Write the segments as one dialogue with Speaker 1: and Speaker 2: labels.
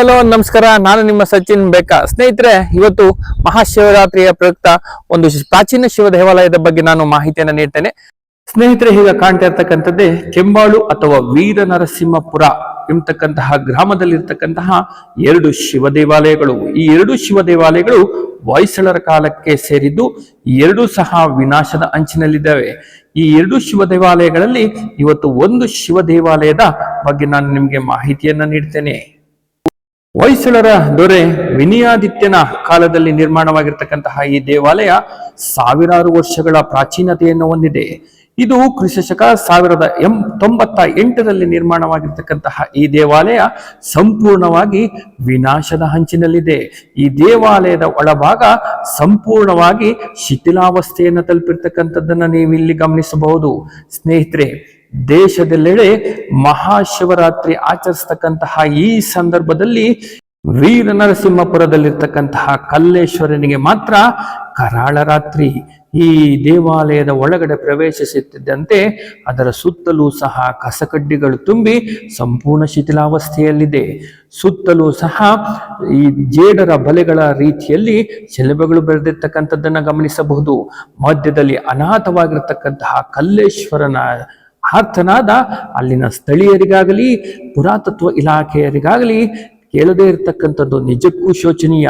Speaker 1: Hello, ನಮಸ್ಕಾರ. ನಾನು ನಿಮ್ಮ ಸಚಿನ್ ಬೇಕಾ? ಸ್ನೇಹಿತರೆ, ಇವತ್ತು ಮಹಾಶಿವರಾತ್ರಿಯ ಪ್ರಯುಕ್ತ ಒಂದು ಪ್ರಾಚೀನ ಶಿವ ದೇವಾಲಯದ ಬಗ್ಗೆ ನಾನು ಮಾಹಿತಿಯನ್ನು ನೀಡ್ತೇನೆ. ಸ್ನೇಹಿತರೆ, ಈಗ ಕಾಣ್ತಾ ಇರ್ತಕ್ಕಂಥದ್ದೇ ಕೆಂಬಾಳು ಅಥವಾ ವೀರ ನರಸಿಂಹಪುರ ಎಂಬತಕ್ಕಂತಹ ಗ್ರಾಮದಲ್ಲಿರ್ತಕ್ಕಂತಹ ಎರಡು ಶಿವ ದೇವಾಲಯಗಳು. ಈ ಎರಡು ಶಿವ ದೇವಾಲಯಗಳು ವಾಯ್ಸಳರ ಕಾಲಕ್ಕೆ ಸೇರಿದ್ದು ಎರಡು ಸಹ ವಿನಾಶದ ಅಂಚಿನಲ್ಲಿದ್ದಾವೆ. ಈ ಎರಡು ಶಿವ ದೇವಾಲಯಗಳಲ್ಲಿ ಇವತ್ತು ಒಂದು ಶಿವ ದೇವಾಲಯದ ಬಗ್ಗೆ ನಾನು ನಿಮಗೆ ಮಾಹಿತಿಯನ್ನ ನೀಡ್ತೇನೆ. ಹೊಯ್ಸಳರ ದೊರೆ ವಿನಯಾದಿತ್ಯನ ಕಾಲದಲ್ಲಿ ನಿರ್ಮಾಣವಾಗಿರ್ತಕ್ಕಂತಹ ಈ ದೇವಾಲಯ ಸಾವಿರಾರು ವರ್ಷಗಳ ಪ್ರಾಚೀನತೆಯನ್ನು ಹೊಂದಿದೆ. ಇದು ಕ್ರಿಸ್ತಶಕ ಸಾವಿರದ ಎಂ, ತೊಂಬತ್ತ ಎಂಟರಲ್ಲಿ ನಿರ್ಮಾಣವಾಗಿರ್ತಕ್ಕಂತಹ ಈ ದೇವಾಲಯ ಸಂಪೂರ್ಣವಾಗಿ ವಿನಾಶದ ಹಂಚಿನಲ್ಲಿದೆ. ಈ ದೇವಾಲಯದ ಒಳಭಾಗ ಸಂಪೂರ್ಣವಾಗಿ ಶಿಥಿಲಾವಸ್ಥೆಯನ್ನು ತಲುಪಿರ್ತಕ್ಕಂಥದ್ದನ್ನು ನೀವು ಇಲ್ಲಿ ಗಮನಿಸಬಹುದು. ಸ್ನೇಹಿತರೆ ದೇಶದೆಲ್ಲೆಡೆ ಮಹಾಶಿವರಾತ್ರಿ ಆಚರಿಸ್ತಕ್ಕಂತಹ ಈ ಸಂದರ್ಭದಲ್ಲಿ ವೀರ ನರಸಿಂಹಪುರದಲ್ಲಿರ್ತಕ್ಕಂತಹ ಕಲ್ಲೇಶ್ವರನಿಗೆ ಮಾತ್ರ ಕರಾಳ ರಾತ್ರಿ ಈ ದೇವಾಲಯದ ಒಳಗಡೆ ಪ್ರವೇಶಿಸುತ್ತಿದ್ದಂತೆ ಅದರ ಸುತ್ತಲೂ ಸಹ ಕಸಕಡ್ಡಿಗಳು ತುಂಬಿ ಸಂಪೂರ್ಣ ಶಿಥಿಲಾವಸ್ಥೆಯಲ್ಲಿದೆ. ಸುತ್ತಲೂ ಸಹ ಈ ಜೇಡರ ಬಲೆಗಳ ರೀತಿಯಲ್ಲಿ ಶಿಲೆಬೆಗಳು ಬೆಳೆದಿರ್ತಕ್ಕಂಥದ್ದನ್ನು ಗಮನಿಸಬಹುದು. ಮಧ್ಯದಲ್ಲಿ ಅನಾಥವಾಗಿರ್ತಕ್ಕಂತಹ ಕಲ್ಲೇಶ್ವರನ ಆರ್ತನಾದ ಅಲ್ಲಿನ ಸ್ಥಳೀಯರಿಗಾಗಲಿ, ಪುರಾತತ್ವ ಇಲಾಖೆಯರಿಗಾಗಲಿ ಕೇಳದೇ ಇರತಕ್ಕಂಥದ್ದು ನಿಜಕ್ಕೂ ಶೋಚನೀಯ.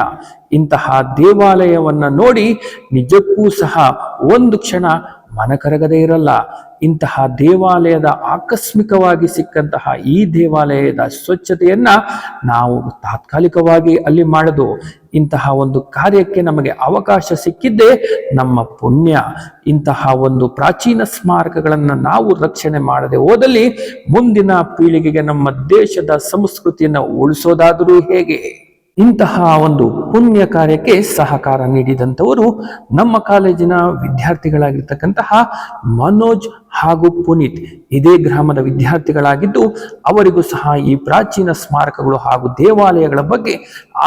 Speaker 1: ಇಂತಹ ದೇವಾಲಯವನ್ನು ನೋಡಿ ನಿಜಕ್ಕೂ ಸಹ ಒಂದು ಕ್ಷಣ ಮನಕರಗದೇ ಇರಲ್ಲ. ಇಂತಹ ದೇವಾಲಯದ ಆಕಸ್ಮಿಕವಾಗಿ ಸಿಕ್ಕಂತಹ ಈ ದೇವಾಲಯದ ಸ್ವಚ್ಛತೆಯನ್ನ ನಾವು ತಾತ್ಕಾಲಿಕವಾಗಿ ಅಲ್ಲಿ ಮಾಡದು. ಇಂತಹ ಒಂದು ಕಾರ್ಯಕ್ಕೆ ನಮಗೆ ಅವಕಾಶ ಸಿಕ್ಕಿದ್ದೇ ನಮ್ಮ ಪುಣ್ಯ. ಇಂತಹ ಒಂದು ಪ್ರಾಚೀನ ಸ್ಮಾರಕಗಳನ್ನು ನಾವು ರಕ್ಷಣೆ ಮಾಡದೆ ಹೋದಲ್ಲಿ ಮುಂದಿನ ಪೀಳಿಗೆಗೆ ನಮ್ಮ ದೇಶದ ಸಂಸ್ಕೃತಿಯನ್ನು ಉಳಿಸೋದಾದರೂ ಹೇಗೆ? ಇಂತಹ ಒಂದು ಪುಣ್ಯ ಕಾರ್ಯಕ್ಕೆ ಸಹಕಾರ ನೀಡಿದಂಥವರು ನಮ್ಮ ಕಾಲೇಜಿನ ವಿದ್ಯಾರ್ಥಿಗಳಾಗಿರ್ತಕ್ಕಂತಹ ಮನೋಜ್ ಹಾಗೂ ಪುನೀತ್. ಇದೇ ಗ್ರಾಮದ ವಿದ್ಯಾರ್ಥಿಗಳಾಗಿದ್ದು ಅವರಿಗೂ ಸಹ ಈ ಪ್ರಾಚೀನ ಸ್ಮಾರಕಗಳು ಹಾಗೂ ದೇವಾಲಯಗಳ ಬಗ್ಗೆ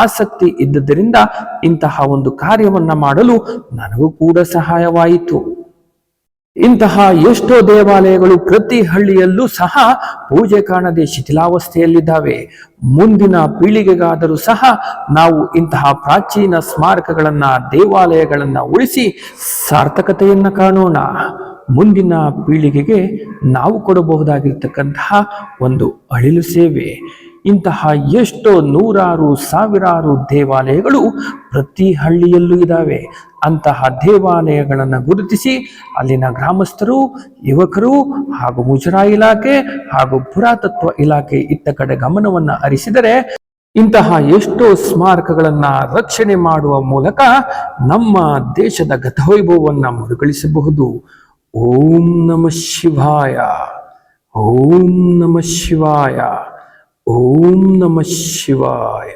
Speaker 1: ಆಸಕ್ತಿ ಇದ್ದುದರಿಂದ ಇಂತಹ ಒಂದು ಕಾರ್ಯವನ್ನು ಮಾಡಲು ನನಗೂ ಕೂಡ ಸಹಾಯವಾಯಿತು. ಇಂತಹ ಎಷ್ಟೋ ದೇವಾಲಯಗಳು ಪ್ರತಿ ಹಳ್ಳಿಯಲ್ಲೂ ಸಹ ಪೂಜೆ ಕಾಣದೆ ಶಿಥಿಲಾವಸ್ಥೆಯಲ್ಲಿದ್ದಾವೆ. ಮುಂದಿನ ಪೀಳಿಗೆಗಾದರೂ ಸಹ ನಾವು ಇಂತಹ ಪ್ರಾಚೀನ ಸ್ಮಾರಕಗಳನ್ನು, ದೇವಾಲಯಗಳನ್ನು ಉಳಿಸಿ ಸಾರ್ಥಕತೆಯನ್ನು ಕಾಣೋಣ. ಮುಂದಿನ ಪೀಳಿಗೆಗೆ ನಾವು ಕೊಡಬಹುದಾಗಿರ್ತಕ್ಕಂತಹ ಒಂದು ಅಳಿಲು ಸೇವೆ. ಇಂತಹ ಎಷ್ಟೋ ನೂರಾರು ಸಾವಿರಾರು ದೇವಾಲಯಗಳು ಪ್ರತಿ ಹಳ್ಳಿಯಲ್ಲೂ ಇದ್ದಾವೆ. ಅಂತಹ ದೇವಾಲಯಗಳನ್ನು ಗುರುತಿಸಿ ಅಲ್ಲಿನ ಗ್ರಾಮಸ್ಥರು, ಯುವಕರು ಹಾಗೂ ಮುಜರಾಯಿ ಇಲಾಖೆ ಹಾಗೂ ಪುರಾತತ್ವ ಇಲಾಖೆ ಇತ್ತ ಕಡೆ ಗಮನವನ್ನು ಹರಿಸಿದರೆ ಇಂತಹ ಎಷ್ಟೋ ಸ್ಮಾರಕಗಳನ್ನು ರಕ್ಷಣೆ ಮಾಡುವ ಮೂಲಕ ನಮ್ಮ ದೇಶದ ಗತವೈಭವವನ್ನು ಮರುಗಳಿಸಬಹುದು ಓಂ ನಮ ಶಿವಾಯ. ಓಂ ನಮ ಶಿವಾಯ. ಓಂ ನಮ ಶಿವಾಯ